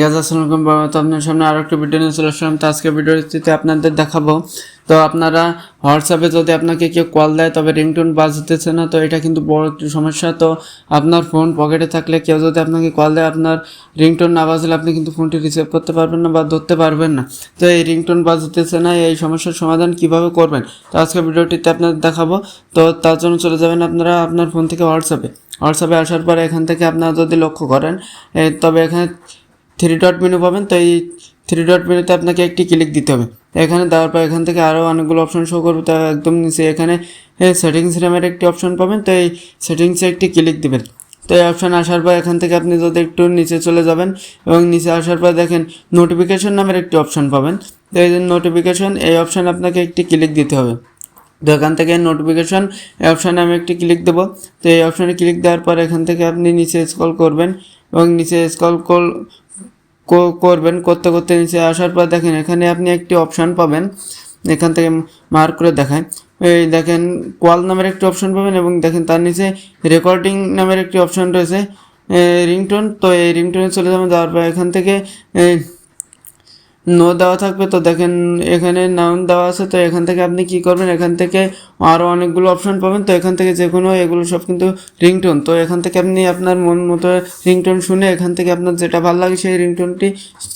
গাছ, আসসালামু বাবা। তো আপনার সামনে আরও একটা ভিডিও নিয়ে চলে আসলাম। তো আজকে ভিডিওটিতে আপনাদের দেখাবো। তো আপনারা হোয়াটসঅ্যাপে যদি আপনাকে কেউ কল দেয়, তবে রিংটোন বাজতেছে না। তো এটা কিন্তু বড় একটি সমস্যা। তো আপনার ফোন পকেটে থাকলে কেউ যদি আপনাকে কল দেয়, আপনার রিংটোন না বাজলে আপনি কিন্তু ফোনটি রিসিভ করতে পারবেন না বা ধরতে পারবেন না। তো এই রিংটোন বাজতেছে না, এই সমস্যার সমাধান কীভাবে করবেন? তো আজকে ভিডিওটিতে আপনাদের দেখাবো। তো তার জন্য চলে যাবেন আপনারা আপনার ফোন থেকে হোয়াটসঅ্যাপে হোয়াটসঅ্যাপে আসার পরে এখান থেকে আপনারা যদি লক্ষ্য করেন তবে এখানে থ্রি ডট মেনু পাবেন, তো এই থ্রি ডট মেনুতে আপনাকে একটি ক্লিক দিতে হবে। এখানে দেওয়ার পর এখান থেকে আরও অনেকগুলো অপশন শো করবে, তা একদম নিচে এখানে সেটিংস নামের একটি অপশন পাবেন, তো এই সেটিংসে একটি ক্লিক দিবেন। তো এই অপশান আসার পর এখান থেকে আপনি যদি একটু নিচে চলে যাবেন এবং নিচে আসার পর দেখেন নোটিফিকেশন নামের একটি অপশন পাবেন, তো এই যে নোটিফিকেশন এই অপশান আপনাকে একটি ক্লিক দিতে হবে। তো এখান থেকে নোটিফিকেশন এই অপশানে আমি একটি ক্লিক দেবো। তো এই অপশানে ক্লিক দেওয়ার পর এখান থেকে আপনি নিচে স্কল করবেন এবং নিচে স্কল কল করবেন, করতে করতে নিচে আসার পর দেখেন এখানে আপনি একটি অপশান পাবেন। এখান থেকে মার্ক করে দেখায়। এই দেখেন কোয়াল নামের একটি অপশন পাবেন এবং দেখেন তার নিচে রেকর্ডিং নামের একটি অপশন রয়েছে। রিংটোন তো এই রিংটোনে চলে যাবেন, যাওয়ার পর এখান থেকে নো দেওয়া থাকবে, তো দেখেন এখানে নাউন দেওয়া আছে, তো এখান থেকে আপনি কি করবেন? এখান থেকে আরও অনেকগুলো অপশন পাবেন, তো এখান থেকে যে কোনো এগুলো সব কিন্তু রিংটোন তো এখান থেকে আপনি আপনার মন মতো রিংটোন শুনে এখান থেকে আপনার যেটা ভালো লাগে সেই রিংটোনটি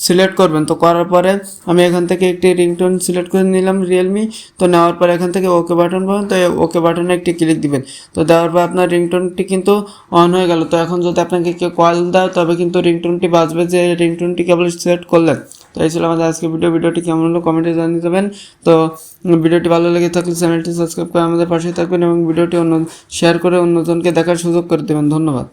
সিলেক্ট করবেন। তো করার পরে আমি এখান থেকে একটি রিংটোন সিলেক্ট করে নিলাম রিয়েলমি তো নেওয়ার পর এখান থেকে ওকে বাটন পাবেন, তো ওকে বাটনে একটি ক্লিক দিবেন। তো দেওয়ার পর আপনার রিংটোনটি কিন্তু অন হয়ে গেল। তো এখন যদি আপনাকে কেউ কল দেয়, তবে কিন্তু রিংটোনটি বাজবে যে রিংটোনটি কেবল সিলেক্ট করলেন। তো এই ছিল আমাদের আজকে ভিডিও ভিডিওটি কেমন হলো কমেন্টে জানিয়ে দেবেন। তো ভিডিওটি ভালো লেগে থাকলে চ্যানেলটি সাবস্ক্রাইব করে আমাদের পাশে থাকবেন এবং ভিডিওটি অন্য শেয়ার করে অন্যজনকে দেখার সুযোগ করে দেবেন। ধন্যবাদ।